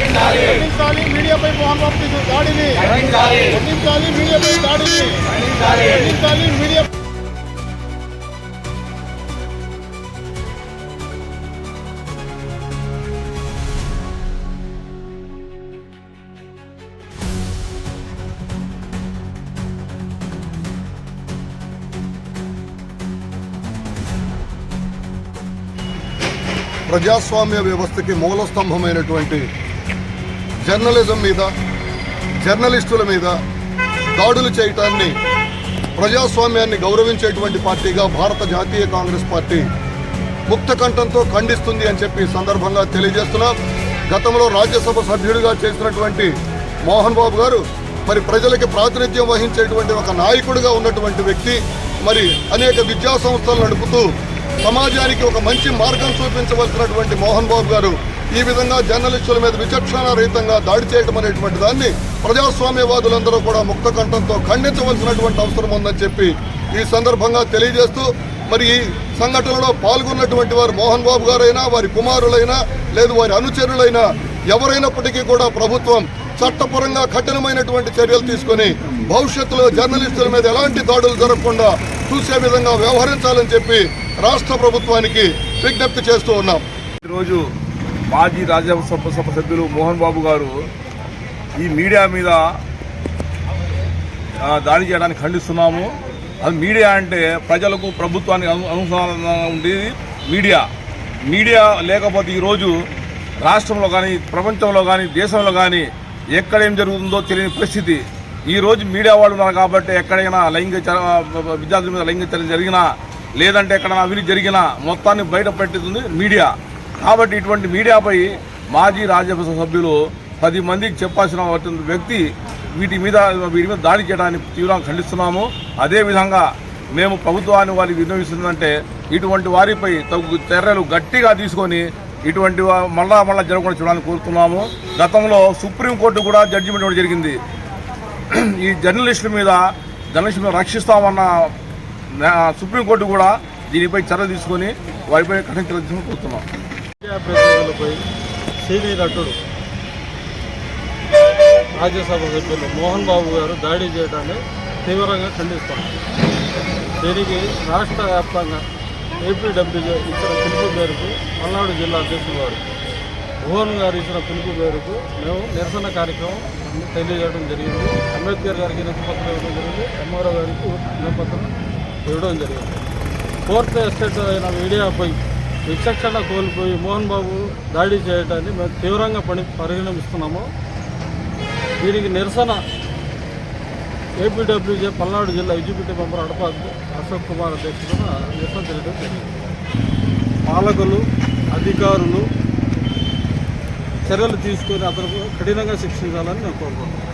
ఖండించాలి మీడియాపై మోహన్ బాబు చేసిన దాడిని ఖండించాలి మీడియాపై దాడిని ఖండించాలి మీడియా ప్రజాస్వామ్య వ్యవస్థకి మూల స్తంభమైనటువంటి జర్నలిజం మీద జర్నలిస్టుల మీద దాడులు చేయటాన్ని ప్రజాస్వామ్యాన్ని గౌరవించేటువంటి పార్టీగా భారత జాతీయ కాంగ్రెస్ పార్టీ ముక్త కంఠంతో ఖండిస్తుంది అని చెప్పి సందర్భంగా తెలియజేస్తున్నాం. గతంలో రాజ్యసభ సభ్యుడిగా చేసినటువంటి మోహన్ బాబు గారు మరి ప్రజలకి ప్రాతినిధ్యం వహించేటువంటి ఒక నాయకుడిగా ఉన్నటువంటి వ్యక్తి. మరి అనేక విద్యా సంస్థలు నడుపుతూ సమాజానికి ఒక మంచి మార్గం చూపించవలసినటువంటి మోహన్ బాబు గారు ఈ విధంగా జర్నలిస్టుల మీద విచక్షణ రహితంగా దాడి చేయడం అనేటువంటి దాన్ని ప్రజాస్వామ్యవాదులందరూ కూడా ముక్త కంఠంతో ఖండించవలసినటువంటి అవసరం ఉందని చెప్పి ఈ సందర్భంగా తెలియజేస్తూ మరి ఈ సంఘటనలో పాల్గొన్నటువంటి వారు మోహన్ బాబు గారైనా వారి కుమారులైనా లేదు వారి అనుచరులైనా ఎవరైనప్పటికీ కూడా ప్రభుత్వం చట్టపరంగా కఠినమైనటువంటి చర్యలు తీసుకొని భవిష్యత్తులో జర్నలిస్టుల మీద ఎలాంటి దాడులు జరగకుండా చూసే విధంగా వ్యవహరించాలని చెప్పి రాష్ట్ర ప్రభుత్వానికి విజ్ఞప్తి చేస్తూ ఉన్నాం. ఈరోజు మాజీ రాజ్యసభ సభ సభ్యులు మోహన్ బాబు గారు ఈ మీడియా మీద దాడి చేయడానికి ఖండిస్తున్నాము. అది మీడియా అంటే ప్రజలకు ప్రభుత్వానికి అనుసంధానం అనుసంధానంగా ఉండేది మీడియా. మీడియా లేకపోతే ఈరోజు రాష్ట్రంలో కానీ ప్రపంచంలో కానీ దేశంలో కానీ ఎక్కడ ఏం జరుగుతుందో తెలియని పరిస్థితి. ఈరోజు మీడియా వాళ్ళు ఉన్నారు కాబట్టి ఎక్కడైనా లైంగిక విద్యార్థుల మీద లైంగిక చర్య జరిగినా లేదంటే ఎక్కడైనా అవినీతి జరిగినా మొత్తాన్ని బయట పెట్టింది మీడియా. కాబట్టి ఇటువంటి మీడియాపై మాజీ రాజ్యసభ సభ్యులు పది మందికి చెప్పాల్సిన వ్యక్తి వీటి మీద వీటి మీద దాడి చేయడానికి తీవ్రంగా ఖండిస్తున్నాము. అదేవిధంగా మేము ప్రభుత్వాన్ని వారికి విన్నవిస్తుందంటే ఇటువంటి వారిపై తగు చర్యలు గట్టిగా తీసుకొని ఇటువంటి మళ్ళా మళ్ళా జరగకుండా చూడాలని కోరుతున్నాము. గతంలో సుప్రీంకోర్టు కూడా జడ్జిమెంట్ ఇవ్వడం జరిగింది. ఈ జర్నలిస్టుల మీద జర్నలిస్టుల మీద రక్షిస్తామన్న సుప్రీంకోర్టు కూడా దీనిపై చర్య తీసుకొని వారిపై కఠిన చర్య తీసుకొని కోరుతున్నాం. ప్రతినిధులపై సీనియర్ నటుడు రాజ్యసభ సభ్యులు మోహన్ బాబు గారు దాడి చేయడాన్ని తీవ్రంగా ఖండిస్తాం దీనికి రాష్ట్ర వ్యాప్తంగా ఏపీడబ్ల్యూ ఇచ్చిన పిలుపు మేరకు పల్నాడు జిల్లా అధ్యక్షులు వారు భువన్ గారు ఇచ్చిన పిలుపు మేరకు మేము నిరసన కార్యక్రమం తెలియజేయడం జరిగింది. అంబేద్కర్ గారికి వినతిపత్రం ఇవ్వడం జరిగింది. ఎంఆర్ఓ గారికి వినతిపత్రం ఇవ్వడం జరిగింది. ఫోర్త్ ఎస్టేట్ అయిన మీడియాపై విచక్షణ కోల్పోయి మోహన్ బాబు దాడి చేయడాన్ని మేము తీవ్రంగా పని పరిగణిస్తున్నాము. దీనికి నిరసన ఏపీడబ్ల్యూజే పల్నాడు జిల్లా ఎగ్జిక్యూటివ్ మెంబర్ అడప అశోక్ కుమార్ అధ్యక్షతన నిరసన తెలియడం పాలకులు అధికారులు చర్యలు తీసుకొని అతను కఠినంగా శిక్షించాలని నేను కోరుకుంటున్నాను